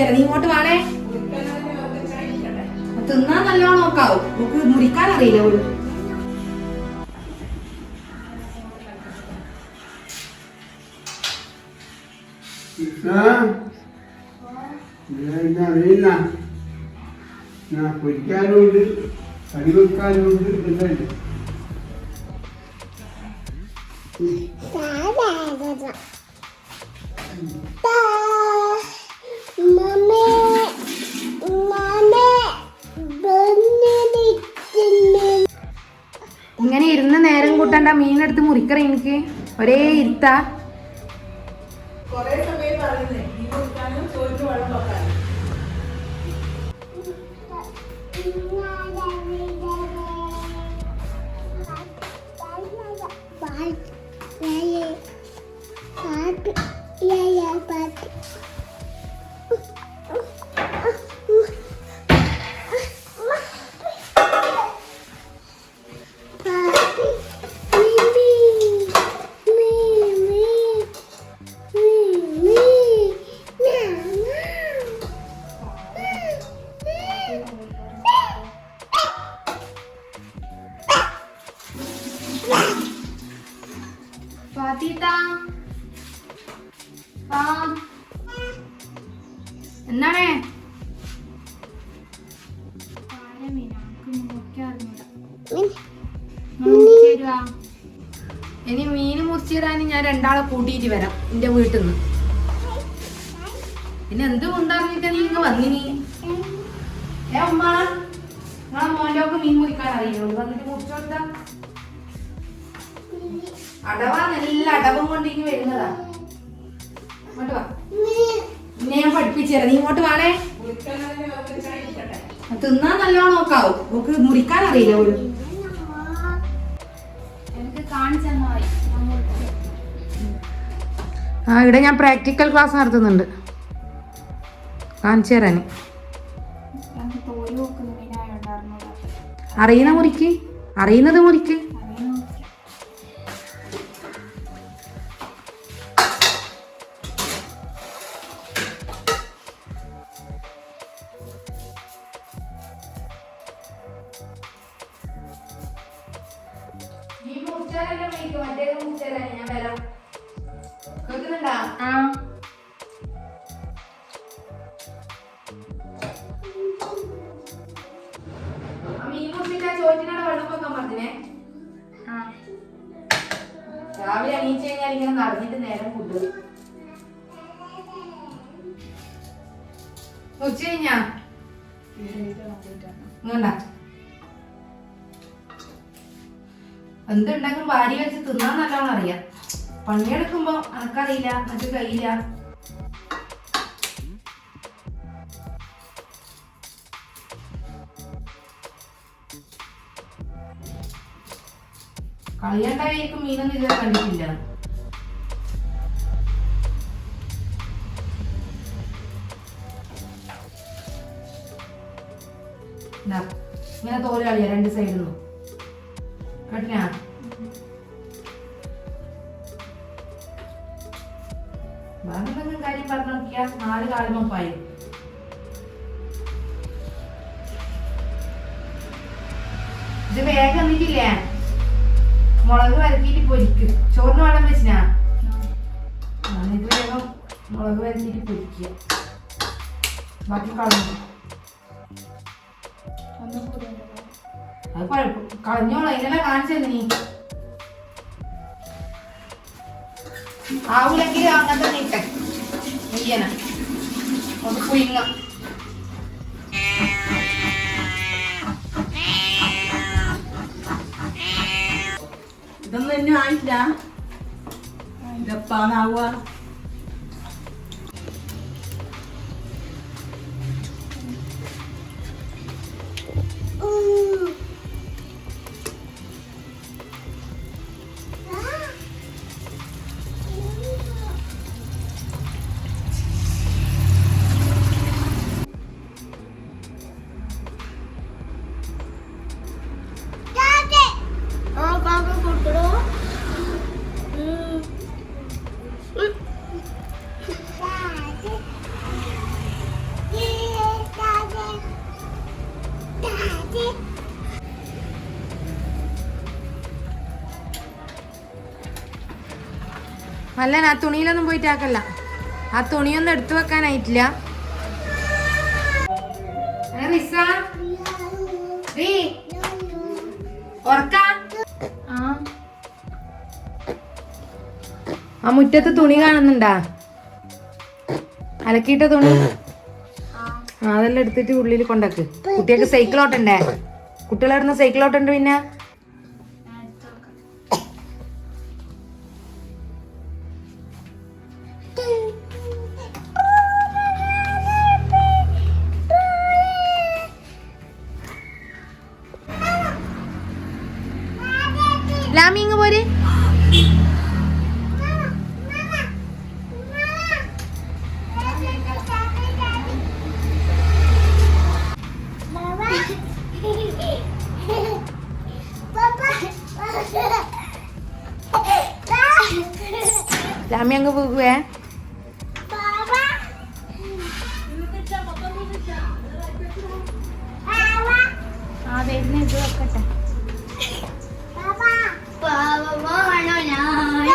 തരാം നീ ഇങ്ങോട്ട് വേണേ. തിന്നാൻ നല്ലോണം നോക്കാവും. നമുക്ക് മുറിക്കാൻ അറിയില്ല ഒരു അറിയില്ല. ഞാൻ പൊരിക്കാനുണ്ട് കടി വെക്കാനുണ്ട് എല്ലാം ഇങ്ങനെ ഇരുന്ന് നേരം കൂട്ടണ്ട മീനെടുത്ത് മുറിക്കറ എനിക്ക്. ഒരേ ഇരുത്താ. ഫാത്തിത്ത ആ. എന്നാണേ ഇനി മീന് മുറിച്ചിടാൻ ഞാൻ രണ്ടാളെ കൂട്ടിയിട്ട് വരാം എന്റെ വീട്ടിൽ നിന്ന് പിന്നെ എന്ത് കൊണ്ടറിഞ്ഞിട്ട് നീ ഇങ്ങ് വന്നിനി? ഏ ഉമ്മ. നിങ്ങളെ മോന്റെ ഒക്കെ മീൻ മുറിക്കാൻ അറിയുള്ളൂ വന്നിട്ട് മുറിച്ചു കൊടുത്താ അടവാ നല്ല അടവും കൊണ്ട് ഇനി വരുന്നതാ. ഇങ്ങോട്ട് വാ. നിന്നെ ഞാൻ പഠിപ്പിച്ചു നീ ഇങ്ങോട്ട് വേണേ. തിന്നാൻ നല്ലോണം നോക്കാവും. നമുക്ക് മുറിക്കാൻ അറിയില്ല ഒരു ആ ഇവിടെ ഞാൻ പ്രാക്ടിക്കൽ ക്ലാസ് നടത്തുന്നുണ്ട്. കാണിച്ചു തരാൻ അറിയുന്ന മുറിക്ക്? അറിയുന്നത് മുറിക്കാം. മുറിച്ചാലല്ലേ മേയ്ക്ക് മറ്റേത് മുറിച്ചാലേ ഞാൻ വരാം കേൾക്കുന്നുണ്ടാ? മീൻ മുറിച്ചിട്ട് ചോറ്റിനാണ് വെള്ളം വെക്കാൻ പറഞ്ഞേ രാവിലെ എണീച്ച് കഴിഞ്ഞാൽ ഇങ്ങനെ നടന്നിട്ട് നേരം കൂട്ടും. ഉച്ച കഴിഞ്ഞാ? ഇങ്ങണ്ട എന്തുണ്ടെങ്കിലും ഭാര്യ വെച്ച് തിന്നാൻ നല്ലോണം അറിയാം. പണിയെടുക്കുമ്പോ അനക്കറിയില്ല അത് കഴിയില്ല. കളിയണ്ടായിരിക്കും മീനൊന്നും ഇതുവരെ കണ്ടിട്ടില്ല. ഇങ്ങനെ തോൽ രണ്ട് സൈഡിൽ നിന്നും കേട്ടിനാ വേറെന്തെങ്കിലും കാര്യം പറഞ്ഞു നോക്കിയാ നാല് കാലുമൊപ്പായി ഇത് വേഗം വന്നിട്ടില്ലേ? മുളക് വരത്തിയിട്ട് പൊരിക്ക്. ചോറിന് വെള്ളം വെച്ചിനാ? ഇത് വേഗം മുളക് വരത്തിയിട്ട് പൊരിക്കുക. ബാക്കി കളഞ്ഞു. അത് കുഴപ്പം. കളഞ്ഞോളൂ ഇതിനെല്ലാം കാണിച്ചത് നീ? ആവൂലെങ്കിൽ അങ്ങനത്തെ നീട്ടെ. നീയന ഒന്ന് കുയിങ്ങ ഇതൊന്നും ഇന്നും ആയില്ല ഇതെപ്പാന്നാവുക അല്ല ആ തുണിയിലൊന്നും പോയിട്ട് ആക്കല്ല. ആ തുണിയൊന്നും എടുത്തു വെക്കാനായിട്ടില്ല. ആ മുറ്റത്ത് തുണി കാണുന്നുണ്ടാ? അലക്കിയിട്ട തുണി അതെല്ലാം എടുത്തിട്ട് ഉള്ളിൽ കൊണ്ടാക്ക്. കുട്ടികൾക്ക് സൈക്കിൾ ഓട്ടണ്ടേ? കുട്ടികളായിരുന്നു സൈക്കിൾ പിന്നെ? ലാമി ഇങ്ങ് പോര്. അങ്ങ് പോകുവേ ആ വരുന്ന ഇത് വെക്കട്ടെ. പാവമാണോ ഞാൻ?